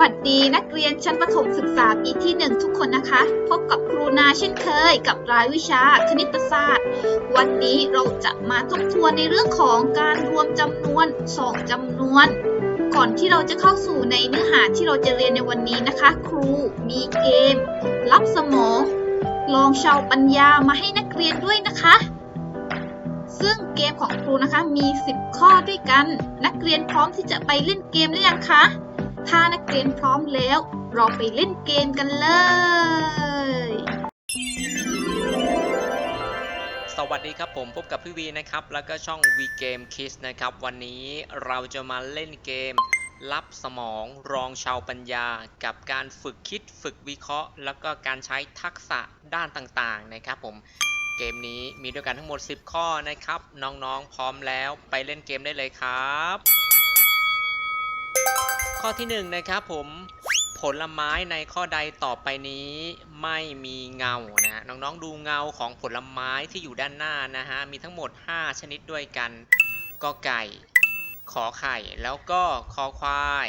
วัสดีนักเรียนชั้นประถมศึกษาปีที่ 1 ทุกคนนะคะ พบกับครูนาเช่นเคย กับรายวิชาคณิตศาสตร์ วันนี้เราจะมาทบทวนในเรื่องของการรวมจำนวนสองจำนวน ก่อนที่เราจะเข้าสู่ในเนื้อหาที่เราจะเรียนในวันนี้นะคะ ครูมีเกม รับสมอง ลองชาวปัญญามาให้นักเรียนด้วยนะคะ ซึ่งเกมของครูนะคะมี 10 ข้อด้วยกัน นักเรียนพร้อมที่จะไปเล่นเกมหรือยังคะ ถ้านักเรียนพร้อมแล้ว เราไปเล่นเกมกันเลย สวัสดีครับผมพบกับพี่วีนะครับ แล้วก็ช่อง V Game Kids นะครับ วันนี้เราจะมาเล่นเกมรับสมองรองชาวปัญญา กับการฝึกคิดฝึกวิเคราะห์ แล้วก็การใช้ทักษะด้านต่างๆนะครับผมเกมนี้มีด้วยกันทั้งหมด 10 ข้อนะครับ น้องๆพร้อมแล้วไปเล่นเกมได้เลยครับ ข้อที่1นงนะครับผมผลไม้ในข้อใดต่อไปนี้ไม่มีเงานะฮะน้องๆดูเงาของผลไม้ที่อยู่ด้านหน้านะฮะมีทั้งหมด 5 ชนิดด้วยกันก็ไก่ ขอไข่แล้วก็คอควาย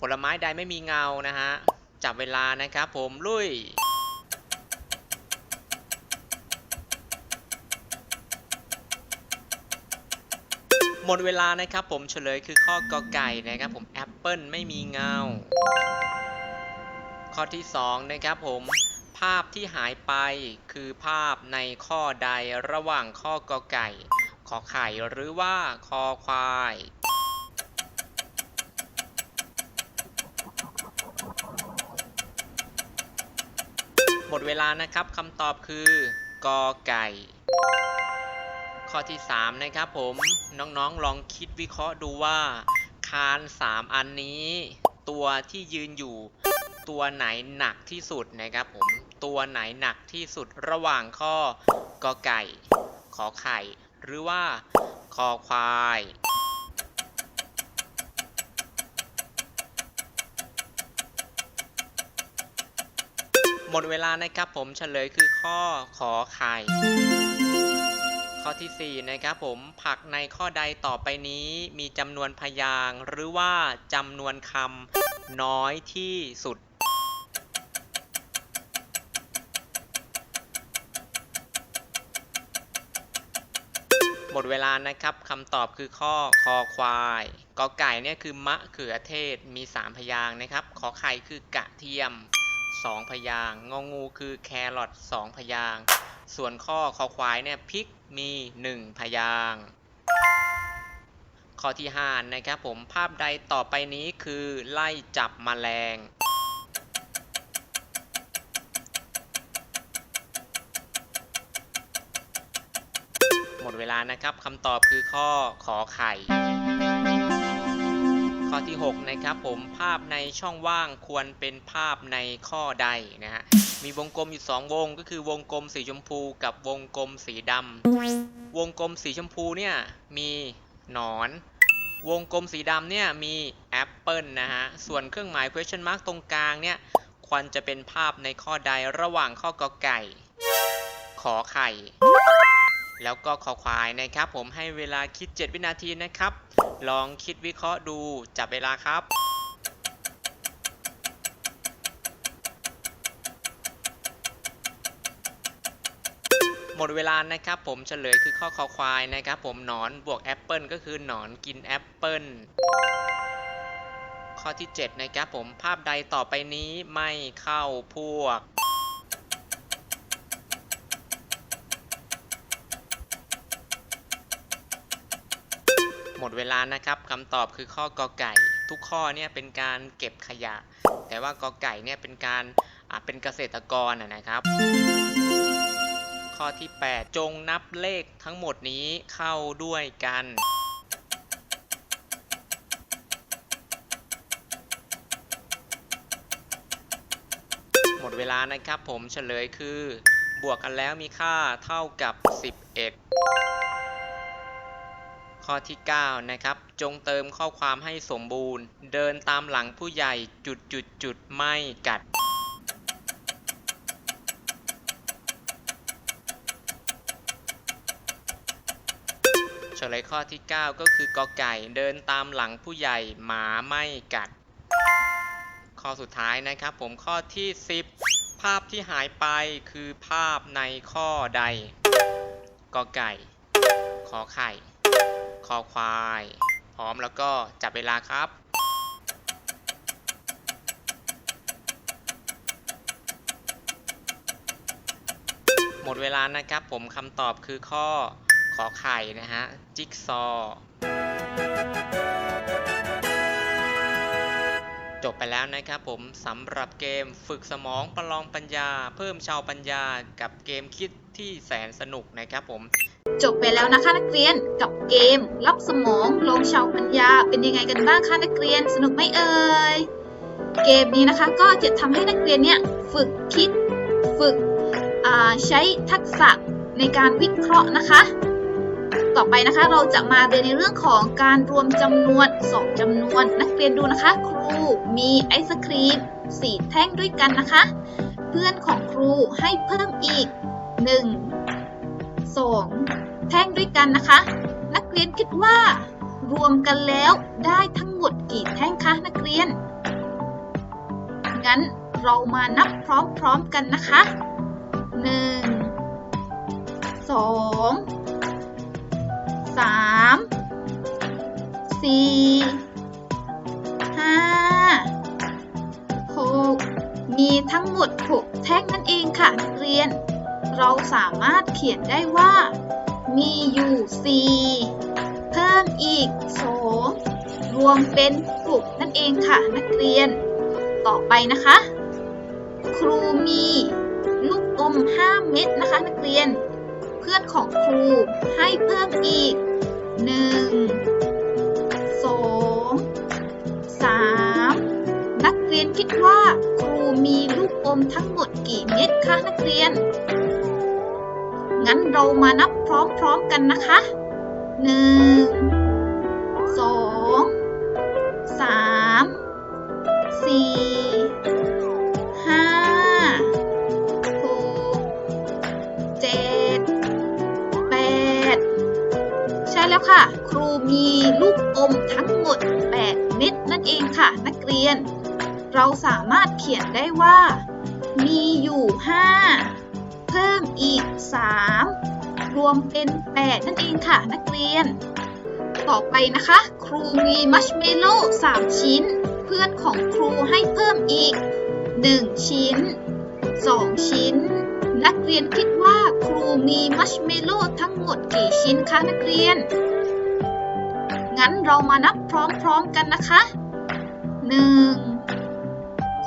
ผลไม้ใดไม่มีเงานะฮะจับเวลานะครับผมลุย หมดเวลานะครับผมเฉลยคือข้อกอไก่นะครับผมแอปเปิลไม่มีเงา ข้อที่ 2 นะครับผมภาพที่หายไปคือภาพในข้อใดระหว่างข้อกอไก่ ขอไข่หรือว่าคอควาย หมดเวลานะครับคำตอบคือกอไก่ ข้อที่ 3 นะครับผมน้องๆลองคิดวิเคราะห์ดูว่า คาน 3 อันนี้ ตัวที่ยืนอยู่ ตัวไหนหนักที่สุดนะครับผม ตัวไหนหนักที่สุดระหว่างข้อกอไก่ ขอไข่ หรือว่าคอควายหมดเวลานะครับผมเฉลยคือข้อขอไข่ ข้อที่ 4 นะครับผมผักในข้อใดต่อไปนี้มีจำนวนพยางหรือว่าจำนวนคำน้อยที่สุด หมดเวลานะครับคำตอบคือข้อคอควายกอไก่เนี่ยคือมะเขือเทศมี 3 พยางนะครับ ขอไข่คือกระเทียม 2 พยางงองูคือแครอท2พยาง ส่วนข้อคอควายเนี่ยพริกมี 1 พยางข้อที่5นะครับผมภาพใดต่อไปนี้คือไล่จับมแมลงหมดเวลานะครับคำตอบคือข้อขอไข่ ข้อที่ 6 นะครับผมภาพในช่องว่างควรเป็นภาพในข้อใดนะฮะมีวงกลมอยู่ 2 วงก็คือวงกลมสีชมพูกับวงกลมสีดำวงกลมสีชมพูเนี่ยมีหนอน วงกลมสีดำเนี่ยมีแอปเปิลนะฮะส่วนเครื่องหมาย question mark ตรงกลางเนี่ยควรจะเป็นภาพในข้อใดระหว่างข้อกอไก่ ขอไข่ แล้วก็ขอควายนะครับ ผมให้เวลาคิด 7 วินาทีนะครับ ลองคิดวิเคราะห์ดูจับเวลาครับหมดเวลานะครับผมเฉลยคือข้อคอควายนะครับผมหนอนบวกแอปเปิลก็คือหนอนกินแอปเปิลข้อที่ 7 นะครับผมภาพใดต่อไปนี้ไม่เข้าพวก หมดเวลานะครับคำตอบคือข้อกอไก่ ทุกข้อเนี่ยเป็นการเก็บขยะ แต่ว่ากอไก่เนี่ยเป็นการเป็นเกษตรกรนะนะครับ ข้อที่ 8 จงนับเลขทั้งหมดนี้เข้าด้วยกันหมดเวลานะครับผมเฉลยคือบวกกันแล้วมีค่าเท่ากับ 11 ข้อที่ 9 นะครับ จงเติมข้อความให้สมบูรณ์ เดินตามหลังผู้ใหญ่จุดจุดจุดไม่กัด เฉลยข้อที่ 9 ก็คือกอไก่เดินตามหลังผู้ใหญ่หมาไม่กัด ข้อสุดท้ายนะครับ ผมข้อที่ 10 ภาพที่หายไปคือภาพในข้อใดกอไก่ ขอไข่ คอควาย พร้อมแล้วก็จับเวลาครับ หมดเวลานะครับผมคำตอบคือข้อขอไข่นะฮะ จิ๊กซอ จบไปแล้วนะครับผมสำหรับเกมฝึกสมองประลองปัญญา เพิ่มชาวปัญญากับเกมคิดที่แสนสนุกนะครับผม จบไปแล้วนะคะนักเรียนกับเกมรับสมองลงชาวปัญญาเป็นยังไงกันบ้างคะนักเรียนสนุกไหมเอ่ยเกมนี้นะคะก็จะทำให้นักเรียนเนี่ยฝึกคิดฝึกใช้ทักษะในการวิเคราะห์นะคะ ต่อไปนะคะเราจะมาเรียนในเรื่องของการรวมจำนวนสองจำนวน นักเรียนดูนะคะ ครูมีไอศครีมสี่แท่งด้วยกันนะคะ เพื่อนของครูให้เพิ่มอีก1 2 แท่งด้วยกันนะคะ นักเรียนคิดว่ารวมกันแล้วได้ทั้งหมดกี่แท่งคะนักเรียน งั้นเรามานับพร้อมๆกันนะคะ 1 2 3 4 5 6มีทั้งหมด 6 แท่งนั่นเองค่ะนักเรียน เราสามารถเขียนได้ว่า มีอยู่4เพิ่มอีก2รวมเป็น6นั่นเองค่ะนักเรียน ต่อไปนะคะ ครูมีลูกอม5เม็ดนะคะ นักเรียน เพื่อนของครูให้เพิ่มอีก1 2 3นักเรียนคิดว่าครูมีลูกอมทั้งหมดกี่เม็ดคะนักเรียน งั้นเรามานับพร้อมๆกันนะคะ1 2 3 4 5 6 7 8ใช่แล้วค่ะ ครูมีลูกอมทั้งหมด 8 เม็ดนั่นเองค่ะ นักเรียน เราสามารถเขียนได้ว่า มีอยู่ 5 เพิ่มอีก 3 รวมเป็น 8 นั่นเองค่ะนักเรียน ต่อไปนะคะ ครูมีมัชเมลโล่3ชิ้น เพื่อนของครูให้เพิ่มอีก 1 ชิ้น 2 ชิ้น นักเรียนคิดว่าครูมีมัชเมลโล่ทั้งหมดกี่ชิ้นคะนักเรียน งั้นเรามานับพร้อมๆกันนะคะ 1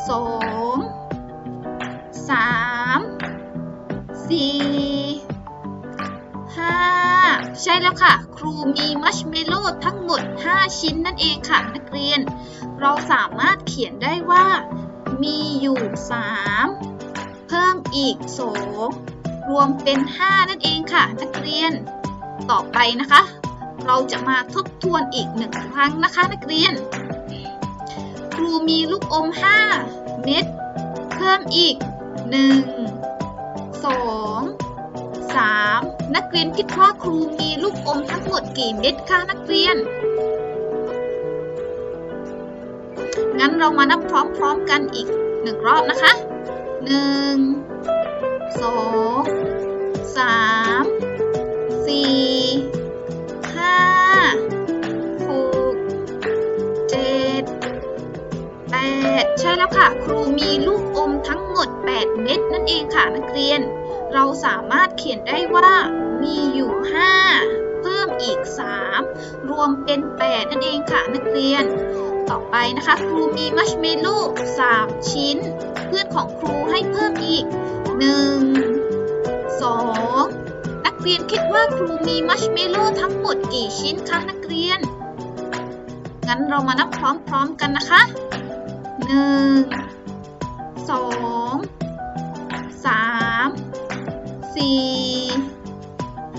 2 4 5 ใช่แล้วค่ะ ครูมีมัชเมลโล่ทั้งหมด 5 ชิ้นนั่นเองค่ะ นักเรียน เราสามารถเขียนได้ว่า มีอยู่ 3 เพิ่มอีก 2 รวมเป็น 5 นั่นเองค่ะ นักเรียน ต่อไปนะคะ เราจะมาทบทวนอีกหนึ่งครั้งนะคะ นักเรียน ครูมีลูกอม 5 เม็ด เพิ่มอีก 1 2 3 นักเรียนคิดว่าครูมีลูกอมทั้งหมดกี่เม็ดคะนักเรียน งั้นเรามานับพร้อมๆกันอีกหนึ่งรอบนะคะ 1 2 3 4 ใช่แล้วค่ะ ครูมีลูกอมทั้งหมด 8 เม็ดนั่นเองค่ะนักเรียน เราสามารถเขียนได้ว่ามีอยู่ 5 เพิ่มอีก 3 รวมเป็น 8 นั่นเองค่ะนักเรียน ต่อไปนะคะ ครูมีมัชเมลโล่3ชิ้น เพื่อนของครูให้เพิ่มอีก 1 2 นักเรียนคิดว่าครูมีมัชเมลโล่ทั้งหมดกี่ชิ้นคะนักเรียน งั้นเรามานับพร้อมๆกันนะคะ 1 2 3 4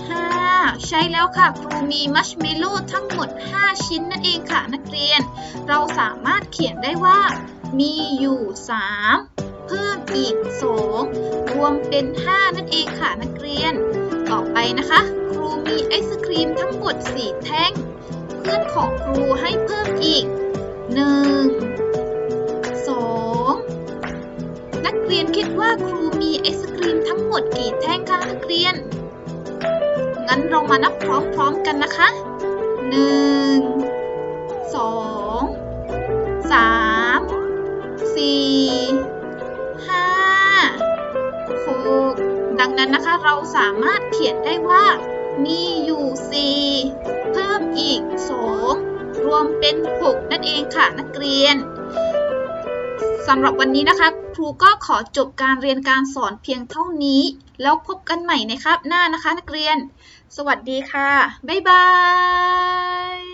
5ใช่แล้วค่ะ ครูมีมัชเมลโล่ทั้งหมด 5 ชิ้นนั่นเองค่ะนักเรียน เราสามารถเขียนได้ว่า มีอยู่ 3 เพิ่มอีก 2 รวมเป็น 5 นั่นเองค่ะนักเรียน ต่อไปนะคะ ครูมีไอศครีมทั้งหมด 4 แท่ง เพื่อนของครูให้เพิ่มอีก 1 นักเรียนคิดว่าครูมีไอศกรีมทั้งหมดกี่แท่งคะนักเรียน งั้นเรามานับพร้อมๆกันนะคะหนึ่งสองสามสี่ห้าหกดังนั้นนะคะเราสามารถเขียนได้ว่า มีอยู่สี่เพิ่มอีกสองรวมเป็นหกนั่นเองค่ะนักเรียน สำหรับวันนี้นะคะ ครูก็ขอจบการเรียนการสอนเพียงเท่านี้ แล้วพบกันใหม่ในคาบหน้านะคะ นักเรียน สวัสดีค่ะ บ๊ายบาย